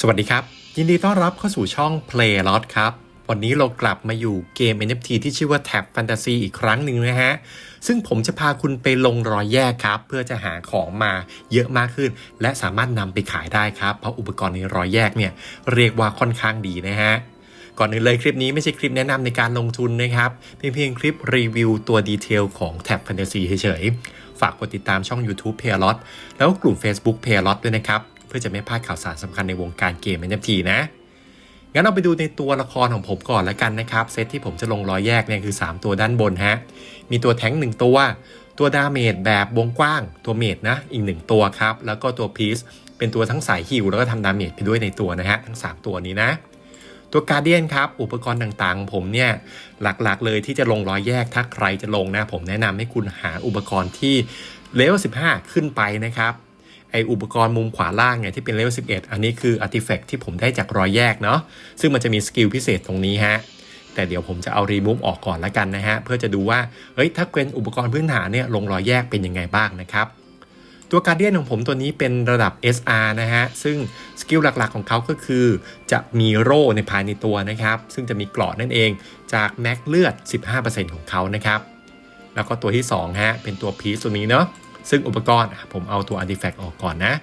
สวัสดีครับ ยินดีต้อนรับเข้าสู่ช่อง Play Lot ครับ วันนี้เรากลับมาอยู่เกม NFT ที่ชื่อว่า Tab Fantasy อีกครั้งหนึ่งนะฮะ ซึ่งผมจะพาคุณไปลงรอยแยกครับ เพื่อจะหาของมาเยอะมากขึ้น และสามารถนำไปขายได้ครับ เพราะอุปกรณ์ในรอยแยกเนี่ยเรียกว่าค่อนข้างดีนะฮะก่อนอื่นเลยคลิปนี้ไม่ใช่คลิปแนะนำในการลงทุนนะครับเพียงเพียงคลิปรีวิวตัวดีเทลของ Tab Fantasy เฉยๆ ฝากกดติดตามช่อง YouTube p a y l o t แล้วก็กลุ่ม Facebook p a y l o t ด้วยนะครับ เพื่อจะไม่พลาดข่าวสารสำคัญในวงการเกม NFT นะ งั้นเราไปดูในตัวละครของผมก่อนแล้วกันนะครับ เซตที่ผมจะลงรอยแยกเนี่ยคือ 3 ตัวด้านบนฮะ มีตัวแท้ง1ตัว ตัวดาเมจแบบวงกว้าง ตัวเมจนะอีก 1 ตัวครับ แล้วก็ตัวพีซเป็นตัวทั้งสายฮิวแล้วก็ทำดาเมจไปด้วยในตัวนะฮะทั้ง 3 ตัวนี้นะตัวการเดียนครับอุปกรณ์ต่างๆ ผมเนี่ยหลักๆเลยที่จะลงรอยแยกถ้าใครจะลงนะ ผมแนะนำให้คุณหาอุปกรณ์ที่เลเวล15 ขึ้นไปนะครับ ออุปกรณ์มุมขวาล่างเนี่ยที่เป็นเลเวล11 อันนี้คืออาร์ติแฟกที่ผมได้จากรอยแยกเนาะซึ่งมันจะมีสกิลพิเศษตรงนี้ฮะแต่เดี๋ยวผมจะเอารีมูฟออกก่อนแล้วกันนะฮะ เพื่อจะดูว่า เฮ้ย ถ้าเป็นอุปกรณ์พื้นฐานเนี่ยลงรอยแยกเป็นยังไงบ้างนะครับ ตัวการเดียนของผมตัวนี้เป็นระดับ SR นะฮะ ซึ่งสกิลหลักๆของเขาก็คือ จะมีโร่ในภายในตัวนะครับ ซึ่งจะมีกราะนั่นเองจากแม็กเลือด 15%ของเขานะครับ แล้วก็ตัวที่2ฮะเป็นตัวพีซตัวนี้เนาะ ซึ่งอุปกรณ์ผมเอาตัว Artifact ออกก่อนนะ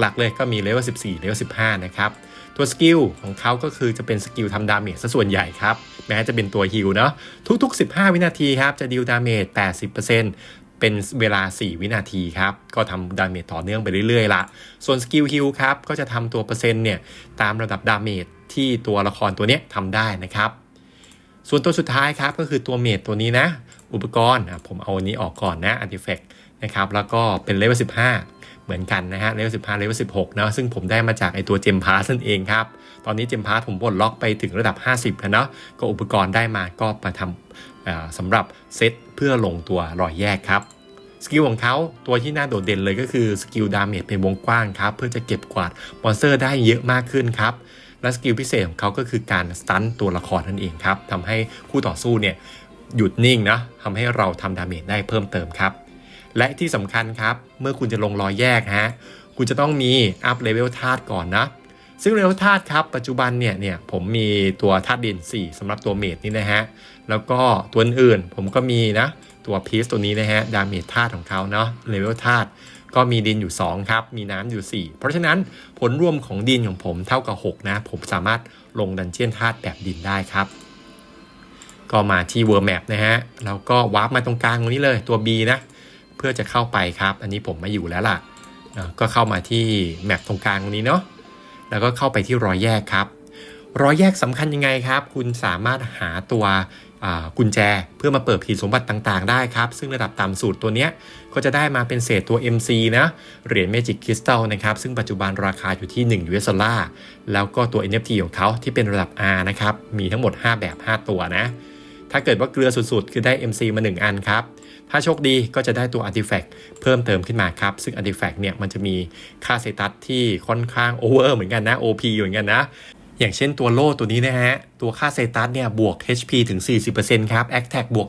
หลักๆเลยก็มีเลเวล14เลเวล15 นะครับ ตัวสกิลของเขาก็คือจะเป็นสกิลทำดาเมจซะส่วนใหญ่ครับ แม้จะเป็นตัวฮิลเนาะทุกๆ 15 วินาทีครับ จะดิวดาเมจ80%เป็นเวลา 4 วินาทีครับ ก็ทำดาเมจต่อเนื่องไปเรื่อยๆละส่วนสกิลฮิลครับ ก็จะทำตัวเปอร์เซ็นต์เนี่ยตามระดับดาเมจที่ตัวละครตัวเนี้ยทำได้นะครับ ส่วนตัวสุดท้ายครับก็คือตัวเมดตัวนี้นะ อุปกรณ์ผมเอาอันนี้ออกก่อนนะ Artifact นะครับแล้วก็เป็นเลเวล15 เหมือนกันนะฮะเลเวล15เลเวล16นะซึ่งผมได้มาจากไอตัวเจมพาร์นั่นเองครับ ตอนนี้เจมพาร์ผมปลดล็อกไปถึงระดับ 50 แล้วเนาะก็อุปกรณ์ได้มาก็มาทำสำหรับเซตเพื่อลงตัวรอยแยกครับสกิลของเขาตัวที่น่าโดดเด่นเลยก็คือสกิลดาเมจเป็นวงกว้างครับ เพื่อจะเก็บกวาดมอนสเตอร์ได้เยอะมากขึ้นครับ และสกิลพิเศษของเขาก็คือการสตันตัวละครนั่นเองครับทำให้คู่ต่อสู้เนี่ยหยุดนิ่งนะทำให้เราทำดาเมจได้เพิ่มเติมครับ และที่สำคัญครับ เมื่อคุณจะลงรอยแยกฮะ คุณจะต้องมีอัพเลเวลธาตุก่อนนะ ซึ่งเลเวลธาตุครับ ปัจจุบันเนี่ยเนี่ยผมมีตัวธาตุดิน 4สำหรับตัวเมจนี่นะฮะ แล้วก็ตัวอื่นผมก็มีนะ ตัวพีซตัวนี้นะฮะ ดาเมจธาตุของเขาเนาะเลเวลธาตุก็มีดินอยู่ 2 ครับ มีน้ำอยู่ 4 เพราะฉะนั้นผลรวมของดินของผมเท่ากับ 6 นะ ผมสามารถลงดันเจียนธาตุแบบดินได้ครับก็มาที่ World Map นะฮะ แล้วก็วาร์ปมาตรงกลางตรงนี้เลยตัว B นะ เพื่อจะเข้าไปครับ อันนี้ผมไม่อยู่แล้วล่ะ ก็เข้ามาที่แมปตรงกลางตรงนี้เนาะ แล้วก็เข้าไปที่รอยแยกครับ รอยแยกสำคัญยังไงครับ คุณสามารถหาตัวกุญแจเพื่อมาเปิดผีสมบัติต่างๆ ได้ครับ ซึ่งระดับต่ำสุดตัวเนี้ยก็จะได้มาเป็นเศษตัว MC นะ เหรียญ Magic Crystal นะครับ ซึ่งปัจจุบันราคาอยู่ที่ 1 US ดอลลาร์แล้วก็ตัว NFT ของเขาที่เป็นระดับ R นะครับ มีทั้งหมด 5 แบบ 5 ตัวนะ ถ้าเกิดว่าเกลือสุดๆ คือได้ MC มา 1 อันครับ ถ้าโชคดีก็จะได้ตัว Artifact เพิ่มเติมขึ้นมาครับ ซึ่ง Artifact เนี่ยมันจะมีค่าเซตัสที่ค่อนข้างโอเวอร์เหมือนกันนะ OP อยู่เหมือนกันนะ อย่างเช่นตัวโล่ตัวนี้นะฮะ ตัวค่าเซตัสเนี่ยบวก HP ถึง 40%ครับ Attack บวก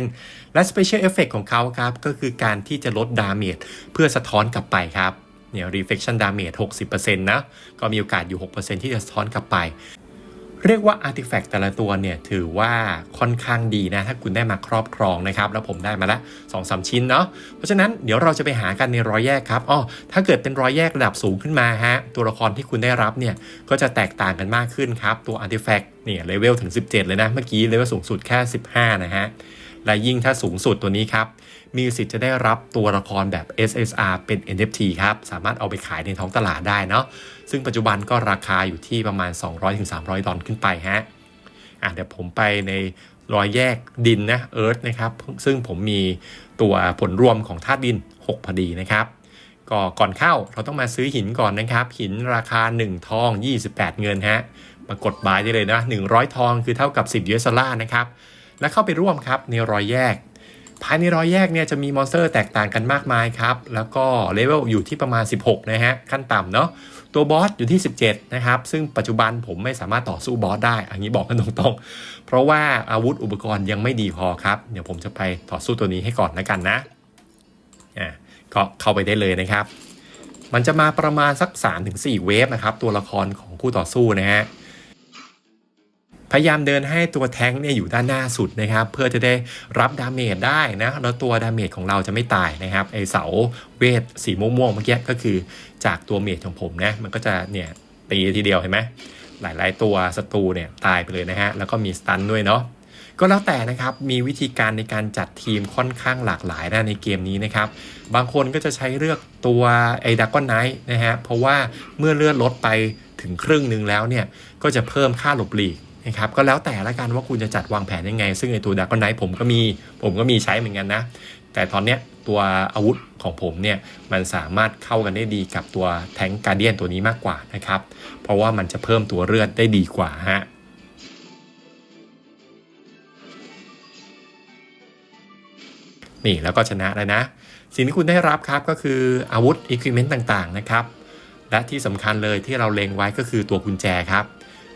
10%และ Special Effect ของเขาครับ ก็คือการที่จะลดดาเมจเพื่อสะท้อนกลับไปครับเนี่ย Reflection Damage 60%นะ ก็มีโอกาสอยู่ 6%ที่จะสะท้อนกลับไป เรียกว่าอาร์ติแฟกต์แต่ละตัวเนี่ยถือว่าค่อนข้างดีนะ ถ้าคุณได้มาครอบครองนะครับ แล้วผมได้มาละ2อสชิ้นเนาะเพราะฉะนั้นเดี๋ยวเราจะไปหากันในรอยแยกครับอ๋อถ้าเกิดเป็นรอยแยกระดับสูงขึ้นมาฮะตัวละครที่คุณได้รับเนี่ยก็จะแตกต่างกันมากขึ้นครับ ตัวอาร์ติแฟกต์เนี่ยเลเวลถึง 17 เลยนะ เมื่อกี้เลเวลสูงสุดแค่ 15 นะฮะ และยิ่งถ้าสูงสุดตัวนี้ครับมีสิทธิ์จะได้รับตัวละครแบบ SSR เป็น NFT ครับ สามารถเอาไปขายในท้องตลาดได้เนาะซึ่งปัจจุบันก็ราคาอยู่ที่ประมาณ 200-300 ดอลล์ขึ้นไปฮะอะเดี๋ยวผมไปในรอยแยกดินนะ Earth นะครับ ซึ่งผมมีตัวผลรวมของธาตุดิน 6 พอดีนะครับ ก็ก่อนเข้าเราต้องมาซื้อหินก่อนนะครับ หินราคา 1 ทอง 28 เงินฮะมากดบายได้เลยนะ 100 ทองคือเท่ากับ 10 US ดอลลาร์นะครับ แล้วเข้าไปร่วมครับในรอยแยก ภายในรอยแยกเนี่ยจะมีมอนสเตอร์แตกต่างกันมากมายครับ แล้วก็เลเวลอยู่ที่ประมาณ 16 นะฮะ ขั้นต่ำเนาะตัวบอสอยู่ที่ 17 นะครับ ซึ่งปัจจุบันผมไม่สามารถต่อสู้บอสได้ อันนี้บอกกันตรงๆ เพราะว่าอาวุธอุปกรณ์ยังไม่ดีพอครับ เดี๋ยวผมจะไปต่อสู้ตัวนี้ให้ก่อนนะกันนะอะก็เข้าไปได้เลยนะครับ มันจะมาประมาณสัก 3-4 เวฟนะครับ ตัวละครของคู่ต่อสู้นะฮะ พยายามเดินให้ตัวแท้งเนี่ยอยู่ด้านหน้าสุดนะครับ เพื่อจะได้รับดาเมจได้นะแล้วตัวดาเมจของเราจะไม่ตายนะครับไอเสาเวทสีม่วงๆเมื่อกี้ก็คือจากตัวเมจของผมนะมันก็จะเนี่ยตีทีเดียวเห็นไหมหลายๆ ตัวศัตรูเนี่ยตายไปเลยนะฮะแล้วก็มีสตันด้วยเนาะก็แล้วแต่นะครับ มีวิธีการในการจัดทีมค่อนข้างหลากหลายนะในเกมนี้นะครับ บางคนก็จะใช้เลือกตัวไอ้ดักกอนไนท์นะฮะ เพราะว่าเมื่อเลือดลดไปถึงครึ่งหนึ่งแล้วเนี่ย ก็จะเพิ่มค่าหลบหลีก นะครับก็แล้วแต่ละกันว่าคุณจะจัดวางแผนยังไง ซึ่งไอ้ตัวดักกอนไนท์ผมก็มีผมก็มีใช้เหมือนกันนะ แต่ตอนเนี้ยตัวอาวุธของผมเนี่ยมันสามารถเข้ากันได้ดีกับตัวแทงการเดียนตัวนี้มากกว่านะครับ เพราะว่ามันจะเพิ่มตัวเลือดได้ดีกว่าฮะนี่แล้วก็ชนะแล้วนะ สิ่งที่คุณได้รับครับก็คืออาวุธอุปกรณ์ต่างๆนะครับ และที่สำคัญเลยที่เราเล็งไว้ก็คือตัวกุญแจครับ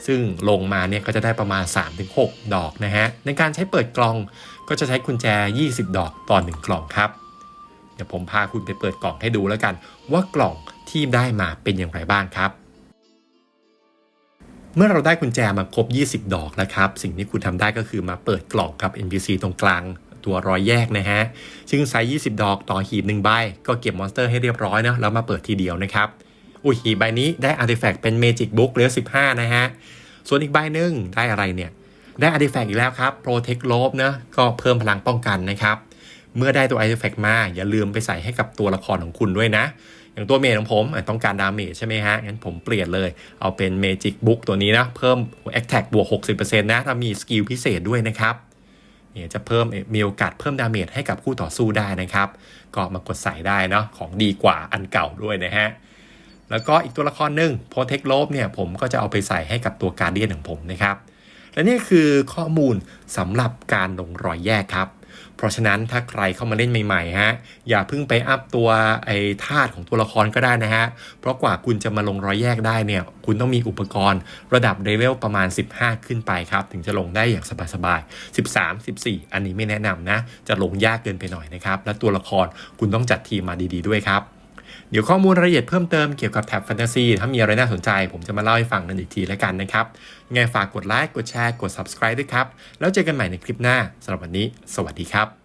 ซึ่งลงมาเนี่ยก็จะได้ประมาณ 3-6 ดอกนะฮะ ในการใช้เปิดกล่องก็จะใช้กุญแจ 20 ดอกต่อ1กล่องครับ เดี๋ยวผมพาคุณไปเปิดกล่องให้ดูแล้วกัน ว่ากล่องที่ได้มาเป็นอย่างไรบ้างครับ เมื่อเราได้กุญแจมาครบ 20 ดอกแล้วครับ สิ่งที่คุณทำได้ก็คือมาเปิดกล่องกับ NPC ตรงกลางตัวรอยแยกนะฮะ ซึ่งใช้20 ดอกต่อหีบ1ใบ ก็เก็บมอนสเตอร์ให้เรียบร้อยนะแล้วมาเปิดทีเดียวนะครับ อุ้ยหีใบนี้ได้อาร์ติแฟกต์เป็น Magic Book เลเวล15นะฮะ ส่วนอีกใบหนึ่งได้อะไรเนี่ย ได้อาร์ติแฟกต์อีกแล้วครับ Protect Lobe นะก็เพิ่มพลังป้องกันนะครับ เมื่อได้ตัวอาร์ติแฟกต์มา อย่าลืมไปใส่ให้กับตัวละครของคุณด้วยนะ อย่างตัวเมจของผมต้องการดาเมจใช่ไหมฮะ งั้นผมเปลี่ยนเลย เอาเป็น Magic Book ตัวนี้นะ เพิ่ม Attack บวก60%นะถ้ามีสกิลพิเศษด้วยนะครับเนี่ยจะเพิ่มมีโอกาสเพิ่มดาเมจให้กับคู่ต่อสู้ได้นะครับ ก็มากดใส่ได้เนาะของดีกว่าอันเก่าด้วยนะฮะ แล้วก็อีกตัวละครหนึ่ง Protect Lobe เนี่ยผมก็จะเอาไปใส่ให้กับตัวการเดียนของผมนะครับ และนี่คือข้อมูลสำหรับการลงรอยแยกครับ เพราะฉะนั้นถ้าใครเข้ามาเล่นใหม่ๆฮะอย่าเพิ่งไปอัพตัวไอ้ธาตุของตัวละครก็ได้นะฮะเพราะกว่าคุณจะมาลงรอยแยกได้เนี่ยคุณต้องมีอุปกรณ์ระดับเลเวลประมาณ 15 ขึ้นไปครับ ถึงจะลงได้อย่างสบายๆ 13 14 อันนี้ไม่แนะนำนะ จะลงยากเกินไปหน่อยนะครับและตัวละครคุณต้องจัดทีมมาดี ๆด้วยครับ เดี๋ยวข้อมูลรายละเอียดเพิ่มเติมเกี่ยวกับแท็บแฟนตาซีถ้ามีอะไรน่าสนใจ ผมจะมาเล่าให้ฟังกันอีกทีแล้วกันนะครับยังไงฝากกดไลค์กดแชร์กด subscribe ด้วยครับ แล้วเจอกันใหม่ในคลิปหน้าสำหรับวันนี้ สวัสดีครับ